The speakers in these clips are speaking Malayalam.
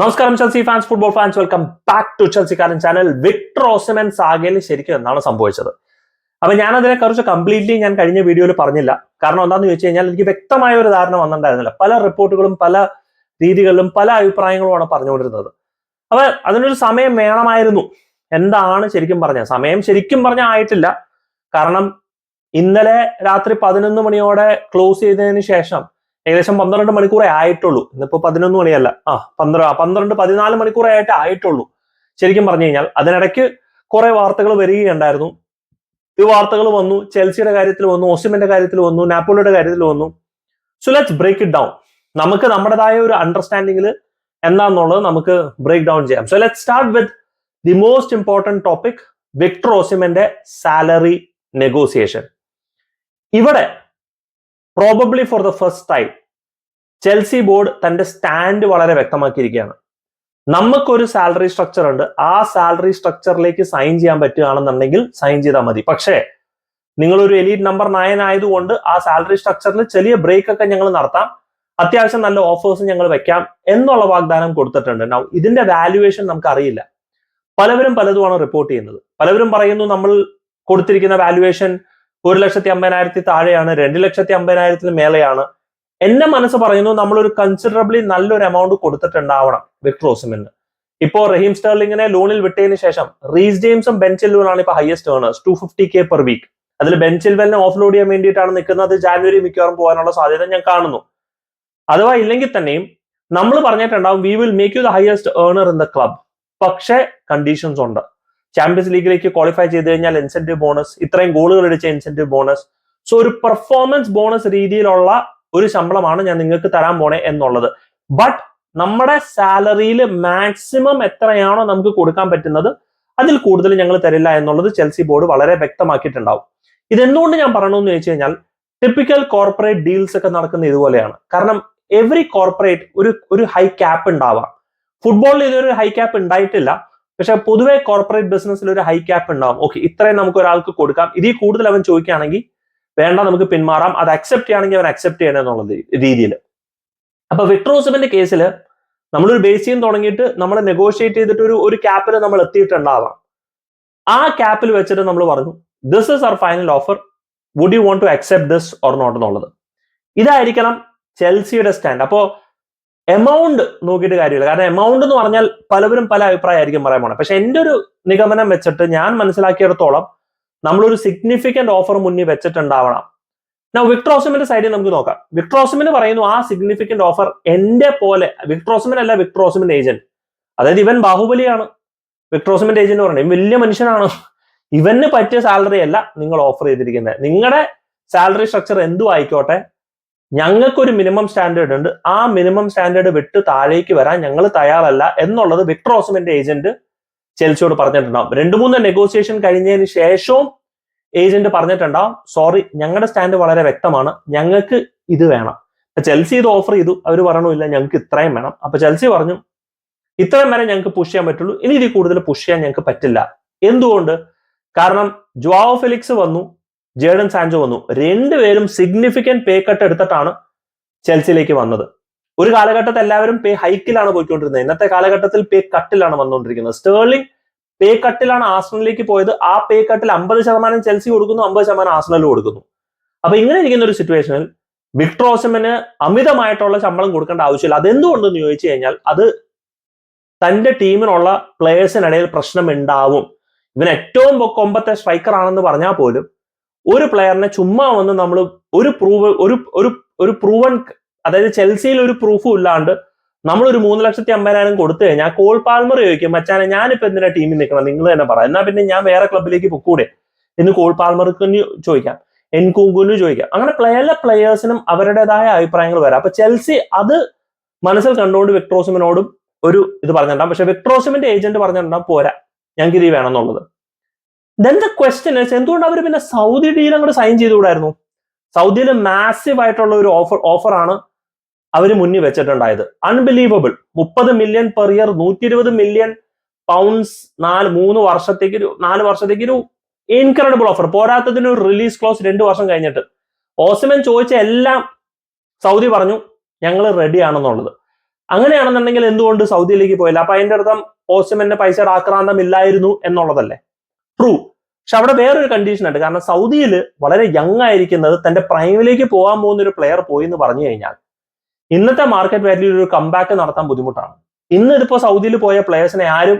നമസ്കാരം Chelsea fans football fans welcome back to ചെൽസിക്കാരൻ channel Victor Osimhen സാഗയിൽ ശരിക്കും എന്താണ് സംഭവിച്ചത്? അപ്പൊ ഞാൻ അതിനെ കുറിച്ച് കംപ്ലീറ്റ്ലി ഞാൻ കഴിഞ്ഞ വീഡിയോയിൽ പറഞ്ഞില്ല. കാരണം എന്താണെന്ന് ചോദിച്ചു കഴിഞ്ഞാൽ എനിക്ക് വ്യക്തമായ ഒരു ധാരണ വന്നിട്ടുണ്ടായിരുന്നില്ല. പല റിപ്പോർട്ടുകളും പല രീതികളിലും പല അഭിപ്രായങ്ങളുമാണ് പറഞ്ഞുകൊണ്ടിരുന്നത്. അപ്പൊ അതിനൊരു സമയം വേണമായിരുന്നു. എന്താണ് ശരിക്കും പറഞ്ഞത്? സമയം ശരിക്കും പറഞ്ഞ ആയിട്ടില്ല. കാരണം ഇന്നലെ രാത്രി പതിനൊന്ന് മണിയോടെ ക്ലോസ് ചെയ്തതിന് ശേഷം ഏകദേശം പന്ത്രണ്ട് മണിക്കൂറേ ആയിട്ടുള്ളൂ. ഇന്നിപ്പോ പതിനൊന്ന് മണിയല്ല. ആ പന്ത്രണ്ട് പന്ത്രണ്ട് പതിനാല് മണിക്കൂറേ ആയിട്ട് ആയിട്ടുള്ളൂ. ശരിക്കും പറഞ്ഞു കഴിഞ്ഞാൽ അതിനിടയ്ക്ക് കുറെ വാർത്തകൾ വരികയുണ്ടായിരുന്നു. ഈ വാർത്തകൾ വന്നു ചെൽസിയുടെ കാര്യത്തിൽ വന്നു ഓസിമിന്റെ കാര്യത്തിൽ വന്നു നാപ്പോളിയുടെ കാര്യത്തിൽ വന്നു. So let's break it down നമുക്ക് നമ്മുടേതായ ഒരു അണ്ടർസ്റ്റാൻഡിങ്ങിൽ എന്താന്നുള്ളത് നമുക്ക് ബ്രേക്ക് ഡൗൺ ചെയ്യാം. So let start with the most important topic Victor ഓസിമന്റെ salary negotiation ഇവിടെ probably for the first time Chelsea board തന്റെ സ്റ്റാൻഡ് വളരെ വ്യക്തമാക്കിയിരിക്കുകയാണ്. നമുക്കൊരു സാലറി സ്ട്രക്ചർ ഉണ്ട്. ആ സാലറി സ്ട്രക്ചറിലേക്ക് സൈൻ ചെയ്യാൻ പറ്റുകയാണെന്നുണ്ടെങ്കിൽ സൈൻ ചെയ്താൽ മതി. പക്ഷേ നിങ്ങൾ ഒരു എലീറ്റ് നമ്പർ നയൻ ആയതുകൊണ്ട് ആ സാലറി സ്ട്രക്ചറിൽ ചെറിയ ബ്രേക്ക് ഒക്കെ ഞങ്ങൾ നടത്താം. അത്യാവശ്യം നല്ല ഓഫേഴ്സ് ഞങ്ങൾ വെക്കാം എന്നുള്ള വാഗ്ദാനം കൊടുത്തിട്ടുണ്ട്. നൗ ഇതിന്റെ വാല്യുവേഷൻ നമുക്ക് അറിയില്ല പലവരും പലതുമാണ് റിപ്പോർട്ട് ചെയ്യുന്നത്. പലവരും പറയുന്നു നമ്മൾ കൊടുത്തിരിക്കുന്ന വാല്യുവേഷൻ ഒരു ലക്ഷത്തി അമ്പതിനായിരത്തി താഴെയാണ് രണ്ട് ലക്ഷത്തി അമ്പതിനായിരത്തിന് മേലെയാണ്. എന്റെ മനസ്സ് പറയുന്നു നമ്മളൊരു കൺസിഡറബിളി നല്ലൊരു എമൗണ്ട് കൊടുത്തിട്ടുണ്ടാവണം വിക്ടർ ഓസിമിന്. ഇപ്പോ റഹീം സ്റ്റേർലിങ്ങിനെ ലോണിൽ വിട്ടതിന് ശേഷം റീസ് ജെയിംസും ബെൻചിൽവനാണ് ഇപ്പൊ highest earners two fifty K per week അതിൽ ബെൻചിൽവലിനെ ഓഫ് ലോഡ് ചെയ്യാൻ വേണ്ടിയിട്ടാണ് നിൽക്കുന്നത്. ജാനുവരി മിക്കവാറും പോകാനുള്ള സാധ്യത ഞാൻ കാണുന്നു. അഥവാ ഇല്ലെങ്കിൽ തന്നെയും നമ്മൾ പറഞ്ഞിട്ടുണ്ടാവും we will make you the highest earner in the club പക്ഷേ കണ്ടീഷൻസ് ഉണ്ട്. ചാമ്പ്യൻസ് ലീഗിലേക്ക് ക്വാളിഫൈ ചെയ്ത് കഴിഞ്ഞാൽ ഇൻസെന്റീവ് ബോണസ് ഇത്രയും ഗോളുകൾ അടിച്ച ഇൻസെന്റീവ് ബോണസ് സോ ഒരു പെർഫോമൻസ് ബോണസ് രീതിയിലുള്ള ഒരു ശമ്പളമാണ് ഞാൻ നിങ്ങൾക്ക് തരാൻ പോണേ എന്നുള്ളത്. ബട്ട് നമ്മുടെ സാലറിയിൽ മാക്സിമം എത്രയാണോ നമുക്ക് കൊടുക്കാൻ പറ്റുന്നത് അതിൽ കൂടുതൽ ഞങ്ങൾ തരില്ല എന്നുള്ളത് ചെൽസി ബോർഡ് വളരെ വ്യക്തമാക്കിയിട്ടുണ്ടാവും. ഇതെന്തുകൊണ്ട് ഞാൻ പറയണമെന്ന് ചോദിച്ചു കഴിഞ്ഞാൽ ടിപ്പിക്കൽ കോർപ്പറേറ്റ് ഡീൽസ് ഒക്കെ നടക്കുന്ന ഇതുപോലെയാണ്. കാരണം എവറി കോർപ്പറേറ്റ് ഒരു ഒരു ഹൈ ക്യാപ്പ് ഉണ്ടാവാം. ഫുട്ബോളിൽ ഇതൊരു ഹൈ ക്യാപ്പ് ഉണ്ടായിട്ടില്ല. പക്ഷെ പൊതുവേ കോർപ്പറേറ്റ് ബിസിനസ്സിൽ ഒരു ഹൈ ക്യാപ്പ് ഉണ്ടാവും. ഓക്കെ ഇത്രയും നമുക്ക് ഒരാൾക്ക് കൊടുക്കാം. ഇതിൽ കൂടുതൽ അവൻ ചോദിക്കുകയാണെങ്കിൽ വേണ്ട നമുക്ക് പിന്മാറാം. അത് അക്സെപ്റ്റ് ചെയ്യുകയാണെങ്കിൽ അവൻ അക്സെപ്റ്റ് ചെയ്യണം എന്നുള്ള രീതിയിൽ. അപ്പൊ വിക്ട്രോസിമിന്റെ കേസിൽ നമ്മളൊരു ബേസിയം തുടങ്ങിയിട്ട് നമ്മൾ നെഗോഷിയേറ്റ് ചെയ്തിട്ട് ഒരു ഒരു ക്യാപ്പിൽ നമ്മൾ എത്തിയിട്ടുണ്ടാവാം. ആ ക്യാപ്പിൽ വെച്ചിട്ട് നമ്മൾ പറഞ്ഞു this is our final offer would you want to accept this or not എന്നുള്ളത്. ഇതായിരിക്കണം ചെൽസിയുടെ സ്റ്റാൻഡ് അപ്പോ എമൗണ്ട് നോക്കിയിട്ട് കാര്യമില്ല. കാരണം എമൗണ്ട് എന്ന് പറഞ്ഞാൽ പലവരും പല അഭിപ്രായമായിരിക്കും പറയാൻ പോണേ പക്ഷെ എന്റെ ഒരു നിഗമനം വെച്ചിട്ട് ഞാൻ മനസ്സിലാക്കിയിടത്തോളം നമ്മളൊരു സിഗ്നിഫിക്കന്റ് ഓഫർ മുന്നിൽ വെച്ചിട്ടുണ്ടാവണം. ഞാൻ വിക്ട്രോസിമിന്റെ സൈഡിൽ നമുക്ക് നോക്കാം. വിക്ട്രോസിമിന് പറയുന്നു ആ സിഗ്നിഫിക്കന്റ് ഓഫർ എന്റെ പോലെ വിക്ട്രോസിമിൻ അല്ല വിക്ട്രോസിമിന്റെ ഏജന്റ് അതായത് ഇവൻ ബാഹുബലിയാണ്. വിക്ട്രോസിമിന്റെ ഏജന്റ് പറയുന്നത്. വലിയ മനുഷ്യനാണ്. ഇവന് പറ്റിയ സാലറി അല്ല നിങ്ങൾ ഓഫർ ചെയ്തിരിക്കുന്നത്. നിങ്ങളുടെ സാലറി സ്ട്രക്ചർ എന്തു ആയിക്കോട്ടെ. ഞങ്ങൾക്കൊരു മിനിമം സ്റ്റാൻഡേർഡ് ഉണ്ട്. ആ മിനിമം സ്റ്റാൻഡേർഡ് വിട്ട് താഴേക്ക് വരാൻ ഞങ്ങൾ തയ്യാറല്ല എന്നുള്ളത് വിക്ടർ ഓസ്മിന്റെ ഏജന്റ് ചെൽസിയോട് പറഞ്ഞിട്ടുണ്ടാവും. രണ്ടു മൂന്ന് നെഗോസിയേഷൻ കഴിഞ്ഞതിന് ശേഷവും ഏജന്റ് പറഞ്ഞിട്ടുണ്ടാവും സോറി ഞങ്ങളുടെ സ്റ്റാൻഡ് വളരെ വ്യക്തമാണ്. ഞങ്ങൾക്ക് ഇത് വേണം. ചെൽസി ഇത് ഓഫർ ചെയ്തു. അവർ പറഞ്ഞില്ല ഞങ്ങൾക്ക് ഇത്രയും വേണം. അപ്പൊ ചെൽസി പറഞ്ഞു ഇത്രയും വരെ ഞങ്ങൾക്ക് പുഷ് ചെയ്യാൻ പറ്റുള്ളൂ. ഇനി ഇതിൽ കൂടുതൽ പുഷ് ചെയ്യാൻ ഞങ്ങൾക്ക് പറ്റില്ല. എന്തുകൊണ്ട്? കാരണം ജോവോ ഫെലിക്സ് വന്നു. ജേഡൻ സാൻജോ വന്നു. രണ്ടുപേരും സിഗ്നിഫിക്കന്റ് പേ കട്ട് എടുത്തിട്ടാണ് ചെൽസിയിലേക്ക് വന്നത്. ഒരു കാലഘട്ടത്തിൽ എല്ലാവരും പേ ഹൈക്കിലാണ് പോയിക്കൊണ്ടിരുന്നത്. ഇന്നത്തെ കാലഘട്ടത്തിൽ പേ കട്ടിലാണ് വന്നുകൊണ്ടിരിക്കുന്നത്. സ്റ്റേർലിംഗ് പേ കട്ടിലാണ് ആസ്ട്രലിലേക്ക് പോയത്. ആ പേ കട്ടിൽ അമ്പത് ശതമാനം ചെൽസി കൊടുക്കുന്നു അമ്പത് ശതമാനം ആസ്ട്രലിൽ കൊടുക്കുന്നു. അപ്പൊ ഇങ്ങനെ ഇരിക്കുന്ന ഒരു സിറ്റുവേഷനിൽ വിക്ട്രോസമിന് അമിതമായിട്ടുള്ള ശമ്പളം കൊടുക്കേണ്ട ആവശ്യമില്ല. അതെന്തുകൊണ്ടെന്ന് ചോദിച്ചു കഴിഞ്ഞാൽ അത് തന്റെ ടീമിനുള്ള പ്ലേയേഴ്സിനിടയിൽ പ്രശ്നം ഉണ്ടാവും ഇവൻ ഏറ്റവും കൊമ്പത്തെ സ്ട്രൈക്കർ ആണെന്ന് പറഞ്ഞാൽ പോലും ഒരു പ്ലെയറിനെ ചുമ്മാ വന്ന് നമ്മൾ ഒരു പ്രൂവ് ഒരു ഒരു ഒരു പ്രൂവൺ അതായത് ചെൽസിയിൽ ഒരു പ്രൂഫും ഇല്ലാണ്ട് നമ്മൾ ഒരു മൂന്ന് ലക്ഷത്തി അമ്പതിനായിരം കൊടുത്തു കഴിഞ്ഞാൽ കോൾ പാൽമർ ചോദിക്കും മച്ചാനെ ഞാനിപ്പോ എന്തിനാ ടീമിൽ നിൽക്കണം നിങ്ങൾ തന്നെ പറ. എന്നാ പിന്നെ ഞാൻ വേറെ ക്ലബിലേക്ക് പൊക്കൂടെ? എന്ന് കോൾ പാൽമർക്ക് ചോദിക്കാം. എൻകുങ്കുന് ചോദിക്കാം. അങ്ങനെ എല്ലാ പ്ലെയേഴ്സിനും അവരുടേതായ അഭിപ്രായങ്ങൾ വരാം. അപ്പൊ ചെൽസി അത് മനസ്സിൽ കണ്ടുകൊണ്ട് വിക്ട്രോസിമിനോടും ഒരു ഇത് പറഞ്ഞിട്ടുണ്ടാകും പക്ഷെ വിക്ട്രോസിമിന്റെ ഏജന്റ് പറഞ്ഞിട്ടുണ്ടാകും പോരാ ഞങ്ങൾക്ക് ഇത് വേണം എന്നുള്ളത് ദെൻ ദ ക്വസ്റ്റ്യൻ എന്തുകൊണ്ട് അവർ പിന്നെ സൗദി ഡീൽ അങ്ങോട്ട് സൈൻ ചെയ്തുകൂടായിരുന്നു? സൗദിയിൽ മാസീവ് ആയിട്ടുള്ള ഒരു ഓഫർ ഓഫറാണ് അവർ മുന്നിൽ വെച്ചിട്ടുണ്ടായത്. അൺബിലീവബിൾ മുപ്പത് മില്യൺ പെർ ഇയർ നൂറ്റി ഇരുപത് മില്യൺ പൗണ്ട്സ് നാല് മൂന്ന് വർഷത്തേക്ക് ഒരു നാല് വർഷത്തേക്ക് ഒരു ഇൻക്രെഡിബിൾ ഓഫർ പോരാത്തതിന് ഒരു റിലീസ് ക്ലോസ് രണ്ട് വർഷം കഴിഞ്ഞിട്ട്. ഓസിമൻ ചോദിച്ച എല്ലാം സൗദി പറഞ്ഞു ഞങ്ങൾ റെഡി ആണെന്നുള്ളത്. അങ്ങനെയാണെന്നുണ്ടെങ്കിൽ എന്തുകൊണ്ട് സൗദിയിലേക്ക് പോയില്ല? അപ്പൊ അതിന്റെ അർത്ഥം ഓസിമന്റെ പൈസയുടെ ആക്രാന്തം ഇല്ലായിരുന്നു എന്നുള്ളതല്ലേ? ട്രൂ പക്ഷെ അവിടെ വേറൊരു കണ്ടീഷൻ ഉണ്ട്. കാരണം സൗദിയിൽ വളരെ യങ് ആയിരിക്കുന്നത് തന്റെ പ്രൈമിലേക്ക് പോകാൻ പോകുന്ന ഒരു പ്ലെയർ പോയി എന്ന് പറഞ്ഞു കഴിഞ്ഞാൽ ഇന്നത്തെ മാർക്കറ്റ് വാല്യൂയിൽ ഒരു കംബാക്ക് നടത്താൻ ബുദ്ധിമുട്ടാണ്. ഇന്ന് ഇതിപ്പോ സൗദിയിൽ പോയ പ്ലെയേഴ്സിനെ ആരും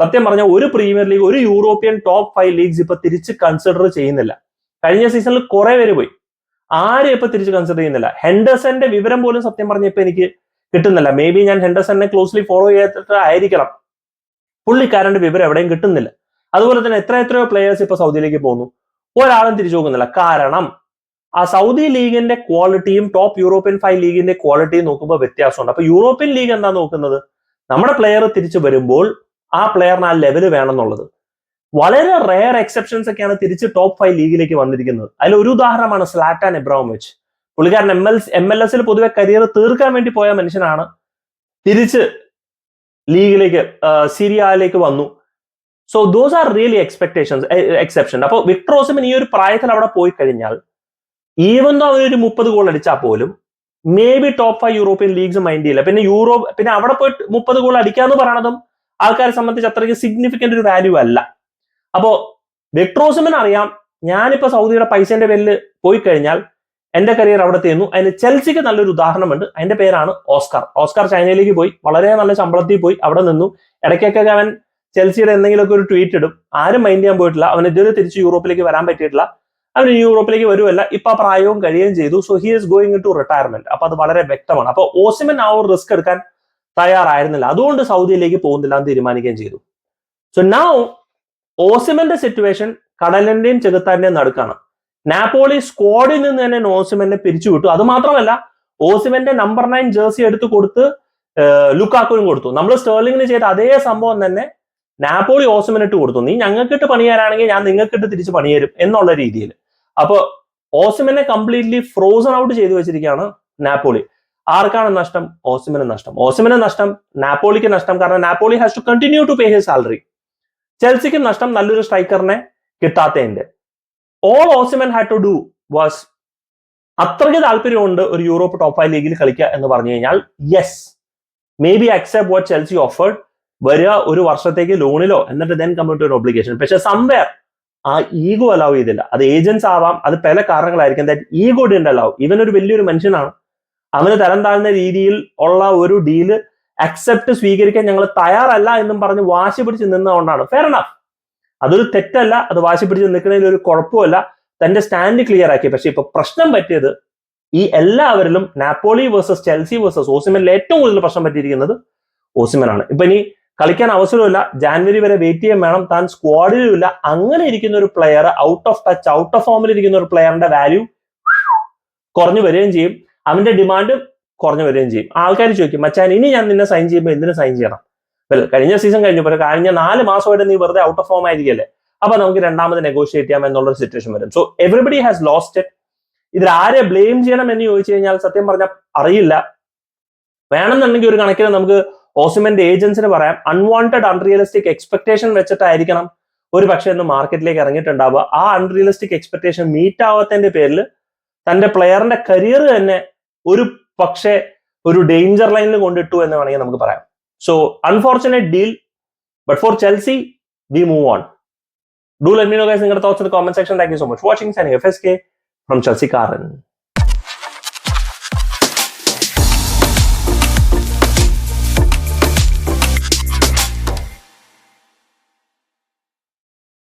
സത്യം പറഞ്ഞ ഒരു പ്രീമിയർ ലീഗ് ഒരു യൂറോപ്യൻ ടോപ്പ് ഫൈവ് ലീഗ്സ് ഇപ്പൊ തിരിച്ച് കൺസിഡർ ചെയ്യുന്നില്ല. കഴിഞ്ഞ സീസണിൽ കുറെ പേര് പോയി. ആരും ഇപ്പൊ തിരിച്ച് കൺസിഡർ ചെയ്യുന്നില്ല. ഹെൻഡേഴ്സന്റെ വിവരം പോലും സത്യം പറഞ്ഞ ഇപ്പൊ എനിക്ക് കിട്ടുന്നില്ല. മേ ബി ഞാൻ ഹെൻഡേഴ്സനെ ക്ലോസ്ലി ഫോളോ ചെയ്തിട്ട് ആയിരിക്കണം. പുള്ളിക്കാരന്റെ വിവരം എവിടെയും കിട്ടുന്നില്ല. അതുപോലെ തന്നെ എത്ര എത്രയോ പ്ലെയേഴ്സ് ഇപ്പൊ സൗദിയിലേക്ക് പോകുന്നു. ഒരാളും തിരിച്ചു നോക്കുന്നില്ല. കാരണം ആ സൗദി ലീഗിന്റെ ക്വാളിറ്റിയും ടോപ്പ് യൂറോപ്യൻ ഫൈവ് ലീഗിന്റെ ക്വാളിറ്റിയും നോക്കുമ്പോൾ വ്യത്യാസമുണ്ട്. അപ്പൊ യൂറോപ്യൻ ലീഗ് എന്താ നോക്കുന്നത്? നമ്മുടെ പ്ലെയർ തിരിച്ചു വരുമ്പോൾ ആ പ്ലെയറിന് ആ ലെവൽ വേണമെന്നുള്ളത്. വളരെ റെയർ എക്സെപ്ഷൻസ് ഒക്കെയാണ് തിരിച്ച് ടോപ്പ് ഫൈവ് ലീഗിലേക്ക് വന്നിരിക്കുന്നത്. അതിൽ ഒരു ഉദാഹരണമാണ് സ്ലാറ്റാൻ എബ്രാമോവിച്ച് പുള്ളിക്കാരൻ എം എൽ എം എൽ എസിൽ പൊതുവെ കരിയർ തീർക്കാൻ വേണ്ടി പോയ മനുഷ്യനാണ്. തിരിച്ച് ലീഗിലേക്ക് സിരിയയിലേക്ക് വന്നു. So those are really expectations exception അപ്പോൾ വിക്ടറോസിമിൻ ഈ ഒരു പ്രായത്തിൽ അവിടെ പോയി കഴിഞ്ഞാൽ ഈവൻ ദോ അവനൊരു മുപ്പത് ഗോൾ അടിച്ചാൽ പോലും maybe top five European leagues mind ചെയ്യില്ല. പിന്നെ യൂറോപ്പ് പിന്നെ അവിടെ പോയിട്ട് മുപ്പത് ഗോൾ അടിക്കുക എന്ന് പറയണതും ആൾക്കാരെ സംബന്ധിച്ച് അത്രയ്ക്ക് സിഗ്നിഫിക്കന്റ് ഒരു വാല്യൂ അല്ല. അപ്പോ വിക്ടറോസിമിന് അറിയാം ഞാനിപ്പോ സൗദിയുടെ പൈസന്റെ പേരിൽ പോയി കഴിഞ്ഞാൽ എന്റെ കരിയർ അവിടെ തീർന്നു. അതിന് ചെൽസിക്ക് നല്ലൊരു ഉദാഹരണമുണ്ട്. അതിന്റെ പേരാണ് ഓസ്കാർ. ഓസ്കാർ ചൈനയിലേക്ക് പോയി വളരെ നല്ല ശമ്പളത്തിൽ പോയി അവിടെ നിന്നു. ഇടയ്ക്കൊക്കെ അവൻ ചെൽസിയുടെ എന്തെങ്കിലുമൊക്കെ ഒരു ട്വീറ്റ് ഇടും. ആരും മൈൻഡ് ചെയ്യാൻ പോയിട്ടില്ല. അവൻ ഇതുവരെ തിരിച്ച് യൂറോപ്പിലേക്ക് വരാൻ പറ്റിയിട്ടില്ല. അവൻ യൂറോപ്പിലേക്ക് വരുമല്ല ഇപ്പൊ പ്രായവും കഴിയുകയും ചെയ്തു. So he is going to retirement അപ്പൊ അത് വളരെ വ്യക്തമാണ്. അപ്പൊ ഓസിമൻ ആ ഒരു റിസ്ക് എടുക്കാൻ തയ്യാറായിരുന്നില്ല. അതുകൊണ്ട് സൗദിയിലേക്ക് പോകുന്നില്ല എന്ന് തീരുമാനിക്കുകയും ചെയ്തു. സോ നൗ ഓസിമന്റെ സിറ്റുവേഷൻ കടലിന്റെയും ചെകുത്താന്റെയും നടുക്കാണ്. നാപ്പോളി സ്ക്വാഡിൽ നിന്ന് തന്നെ ഓസിമനെ പിരിച്ചുവിട്ടു. അത് മാത്രമല്ല ഓസിമന്റെ നമ്പർ നയൻ ജേഴ്സി എടുത്തു കൊടുത്ത് ലുക്കാക്കുനും കൊടുത്തു. നമ്മൾ സ്റ്റേർലിംഗിന് ചെയ്ത അതേ സംഭവം തന്നെ നാപ്പോളി ഓസമിനിട്ട് കൊടുത്തു. നീ ഞങ്ങൾക്കിട്ട് പണിയാനാണെങ്കിൽ ഞാൻ നിങ്ങൾക്കിട്ട് തിരിച്ച് പണിയരും എന്നുള്ള രീതിയിൽ. അപ്പോൾ ഓസിമിനെ കംപ്ലീറ്റ്ലി ഫ്രോസൺ ഔട്ട് ചെയ്തു വെച്ചിരിക്കുകയാണ് നാപ്പോളി. ആർക്കാണ് നഷ്ടം? ഓസിമിന് നഷ്ടം. ഓസിമിന് നഷ്ടം നാപ്പോളിക്ക് നഷ്ടം. കാരണം Napoli has to continue to pay his salary ചെൽസിക്ക് നഷ്ടം നല്ലൊരു സ്ട്രൈക്കറിനെ കിട്ടാത്തതിന്റെ. All Osimhen had to do was അത്രയ്ക്ക് താല്പര്യമുണ്ട് ഒരു യൂറോപ്പ് ടോപ്പ് ഫൈവ് ലീഗിൽ കളിക്കുക എന്ന് പറഞ്ഞു കഴിഞ്ഞാൽ yes maybe accept what Chelsea offered വരിക ഒരു വർഷത്തേക്ക് ലോണിലോ എന്നിട്ട് ദെൻ കമ്മിറ്റ് ഒരു ഒബ്ലിഗേഷൻ പക്ഷെ സംവെയർ ആ ഈഗോ അലൗ ചെയ്തില്ല. അത് ഏജൻസ് ആവാം അത് പല കാരണങ്ങളായിരിക്കും. ദാറ്റ് ഈഗോ ഡിന്റെ അലൗ ഇവൻ ഒരു വലിയൊരു മനുഷ്യനാണ്. അവന് തരം താഴ്ന്ന രീതിയിൽ ഉള്ള ഒരു ഡീൽ അക്സെപ്റ്റ് സ്വീകരിക്കാൻ ഞങ്ങൾ തയ്യാറല്ല എന്നും പറഞ്ഞ് വാശി പിടിച്ച് നിന്നതുകൊണ്ടാണ്. ഫെയർ എനഫ് അതൊരു തെറ്റല്ല. അത് വാശി പിടിച്ച് നിൽക്കുന്നതിൽ ഒരു കുഴപ്പമല്ല തന്റെ സ്റ്റാൻഡ് ക്ലിയർ ആക്കി. പക്ഷെ ഇപ്പൊ പ്രശ്നം പറ്റിയത് ഈ എല്ലാവരിലും നാപ്പോളി വേഴ്സസ് ചെൽസി വേഴ്സസ് ഓസിമനിൽ ഏറ്റവും കൂടുതൽ പ്രശ്നം പറ്റിയിരിക്കുന്നത് ഓസിമനാണ് ഇപ്പൊ ഇനി കളിക്കാൻ അവസരമില്ല ജാനുവരി വരെ വെയിറ്റ് ചെയ്യാൻ വേണം. താൻ സ്ക്വാഡിലും ഇല്ല അങ്ങനെ ഇരിക്കുന്ന ഒരു player out of touch out of ഫോമിൽ ഇരിക്കുന്ന ഒരു പ്ലെയറിന്റെ വാല്യൂ കുറഞ്ഞു വരികയും ചെയ്യും. അവന്റെ ഡിമാൻഡ് കുറഞ്ഞു വരികയും ചെയ്യും. ആൾക്കാർ ചോദിക്കും മച്ചാൻ ഇനി ഞാൻ നിന്നെ സൈൻ ചെയ്യുമ്പോൾ എന്തിനു സൈൻ ചെയ്യണം? വെൽ കഴിഞ്ഞ സീസൺ കഴിഞ്ഞു. പക്ഷേ കഴിഞ്ഞ നാല് മാസമായിട്ട് നീ വെറുതെ ഔട്ട് ഓഫ് ഫോം ആയിരിക്കല്ലേ അപ്പൊ നമുക്ക് രണ്ടാമത് നെഗോഷിയേറ്റ് ചെയ്യാം എന്നുള്ള സിറ്റുവേഷൻ വരും. So everybody has lost it ഇതിൽ ആരെ ബ്ലെയിം ചെയ്യണം എന്ന് ചോദിച്ചു കഴിഞ്ഞാൽ സത്യം പറഞ്ഞാൽ അറിയില്ല. വേണമെന്നുണ്ടെങ്കിൽ ഒരു കണക്കിന് നമുക്ക് ഓസിമെന്റ് ഏജൻസിന് പറയാം അൺവാണ്ടഡ് അൺറിയലിസ്റ്റിക് എക്സ്പെക്ടേഷൻ വെച്ചിട്ടായിരിക്കണം ഒരു പക്ഷേ ഇന്ന് മാർക്കറ്റിലേക്ക് ഇറങ്ങിയിട്ടുണ്ടാവുക. ആ അൺറിയലിസ്റ്റിക് എക്സ്പെക്ടേഷൻ മീറ്റ് ആവാത്തതിന്റെ പേരിൽ തന്റെ പ്ലെയറിന്റെ കരിയർ തന്നെ ഒരു പക്ഷേ ഒരു ഡേഞ്ചർ ലൈനിൽ കൊണ്ടിട്ടു എന്ന് വേണമെങ്കിൽ നമുക്ക് പറയാം. So unfortunate deal but for Chelsea we move on do let me know guys നിങ്ങളുടെ thoughts in comment section thank you so much watching signing F S K from Chelsea കാരൻ